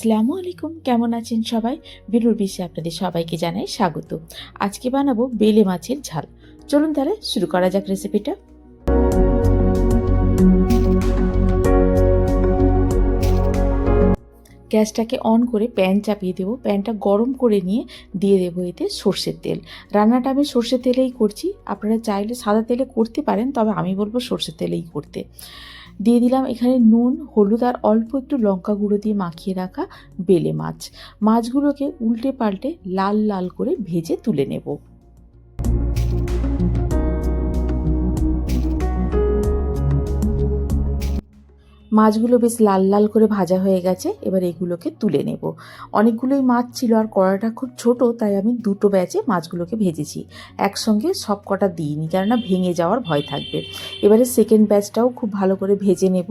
আসসালামু আলাইকুম। কেমন আছেন সবাই? বিনুর বিশ্বে আপনাদের সবাইকে জানাই স্বাগত। আজকে বানাবো বেলে মাছের ঝাল। চলুন তাহলে শুরু করা যাক রেসিপিটা গ্যাসটাকে অন করে প্যান চাপিয়ে দেবো। প্যানটা গরম করে নিয়ে দিয়ে দেবো এতে সর্ষের তেল। রান্নাটা আমি সর্ষের তেলেই করছি। আপনারা চাইলে সাদা তেলে করতে পারেন, তবে আমি বলব সর্ষের তেলেই করতে। দিয়ে দিলাম এখানে নুন, হলুদ আর অল্প একটু লঙ্কা গুঁড়ো দিয়ে মাখিয়ে রাখা বেলে মাছ। মাছগুলোকে উল্টে পাল্টে লাল লাল করে ভেজে তুলে নেব। মাছগুলো বেশ লাল লাল করে ভাজা হয়ে গেছে, এবার এগুলোকে তুলে নেব। অনেকগুলোই মাছ ছিল আর কড়াটা খুব ছোট, তাই আমি দুটো ব্যাচে মাছগুলোকে ভেজেছি। একসঙ্গে সব কটা দিইনি, কেননা ভেঙে যাওয়ার ভয় থাকবে। এবারে সেকেন্ড ব্যাচটাও খুব ভালো করে ভেজে নেব।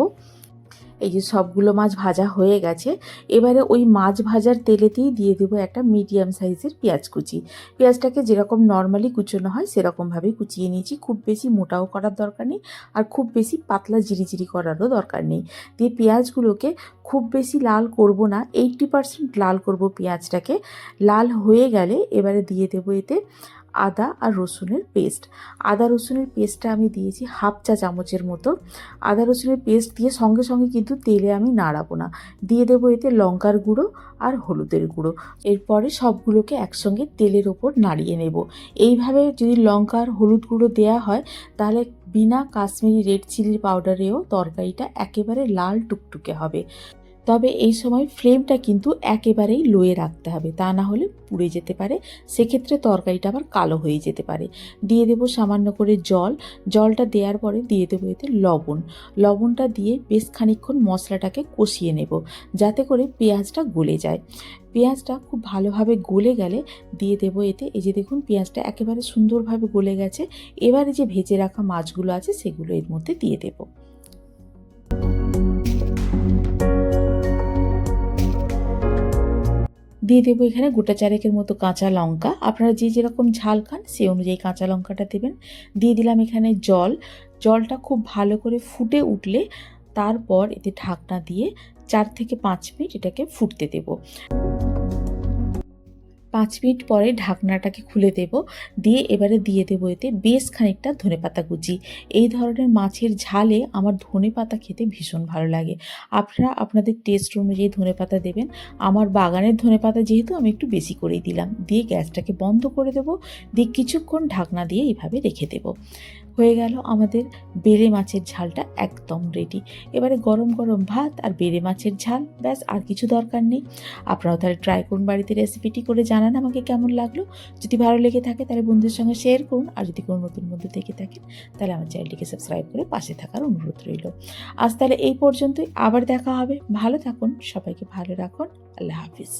এই যে সবগুলো মাছ ভাজা হয়ে গেছে, এবারে ওই মাছ ভাজার তেলেতেই দিয়ে দেবো একটা মিডিয়াম সাইজের পেঁয়াজ কুচি। পেঁয়াজটাকে যেরকম নর্মালি কুচোনো হয়, সেরকমভাবেই কুচিয়ে নিয়েছি। খুব বেশি মোটাও করার দরকার নেই আর খুব বেশি পাতলা জিরিজিরি করারও দরকার নেই। দিয়ে পেঁয়াজগুলোকে খুব বেশি লাল করব না এইটটি পারসেন্ট লাল করব পেঁয়াজটাকে। লাল হয়ে গেলে এবারে দিয়ে দেবো এতে আদা আর রসুনের পেস্ট। আদা, রসুনের পেস্টটা আমি দিয়েছি হাফ চা চামচের মতো। আদা, রসুনের পেস্ট দিয়ে সঙ্গে সঙ্গে কিন্তু তেলে আমি নাড়াবো না। দিয়ে দেবো এতে লঙ্কার গুঁড়ো আর হলুদের গুঁড়ো। এরপরে সবগুলোকে একসঙ্গে তেলের ওপর নাড়িয়ে নেব। এইভাবে যদি লঙ্কা আর হলুদ গুঁড়ো দেওয়া হয়, তাহলে বিনা কাশ্মীরি রেড চিলির পাউডারেও তরকারিটা একেবারে লাল টুকটুকে হবে। তবে এই সময় ফ্লেমটা কিন্তু একেবারেই লোয়ে রাখতে হবে। তা না হলে পুড়ে যেতে পারে। সেক্ষেত্রে তরকারিটা আবার কালো হয়ে যেতে পারে। দিয়ে দেবো সামান্য করে জল। জলটা দেওয়ার পরে দিয়ে দেবো এতে লবণ। লবণটা দিয়ে বেশ খানিক্ষণ মশলাটাকে কষিয়ে নেব, যাতে করে পেঁয়াজটা গলে যায়। পেঁয়াজটা খুব ভালোভাবে গলে গেলে দিয়ে দেবো এতে। এই যে দেখুন, পেঁয়াজটা একেবারে সুন্দরভাবে গলে গেছে। এবারে যে ভেজে রাখা মাছগুলো আছে, সেগুলো এর মধ্যে দিয়ে দেবো। দিয়ে দেবো এখানে গোটা চারেকের মতো কাঁচা লঙ্কা। আপনারা যে যেরকম ঝাল খান, সেই অনুযায়ী কাঁচা লঙ্কাটা দেবেন। দিয়ে দিলাম এখানে জল। জলটা খুব ভালো করে ফুটে উঠলে তারপর এতে ঢাকনা দিয়ে চার থেকে পাঁচ মিনিট এটাকে ফুটতে দেবো। পাঁচ মিনিট পরে ঢাকনাটাকে খুলে দেব, দিয়ে এবারে দিয়ে দেবো এতে বেশ খানিকটা ধনেপাতা কুচি। এই ধরনের মাছের ঝালে আমার ধনেপাতা খেতে ভীষণ ভালো লাগে। আপনারা আপনাদের টেস্ট অনুযায়ী ধনেপাতা দেবেন। আমার বাগানের ধনেপাতা যেহেতু আমি একটু বেশি করেই দিলাম, দিয়ে গ্যাসটাকে বন্ধ করে দেবো, দিয়ে কিছুক্ষণ ঢাকনা দিয়ে এইভাবে রেখে দেবো। হয়ে গেল আমাদের বেলে মাছের ঝালটা একদম রেডি এবারে গরম গরম ভাত আর বেলে মাছের ঝাল, ব্যাস, আর কিছু দরকার নেই। আপনারাও তাহলে ট্রাই করুন বাড়িতে রেসিপিটি করে জানান আমাকে কেমন লাগল। যদি ভালো লেগে থাকে তাহলে বন্ধুদের সঙ্গে শেয়ার করুন, আর যদি কোনো নতুন বন্ধু থেকে থাকেন, তাহলে আমার চ্যানেলটিকে সাবস্ক্রাইব করে পাশে থাকার অনুরোধ রইল। আজ তাহলে এই পর্যন্তই, আবার দেখা হবে। ভালো থাকুন, সবাইকে ভালো রাখুন। আল্লাহ হাফিজ।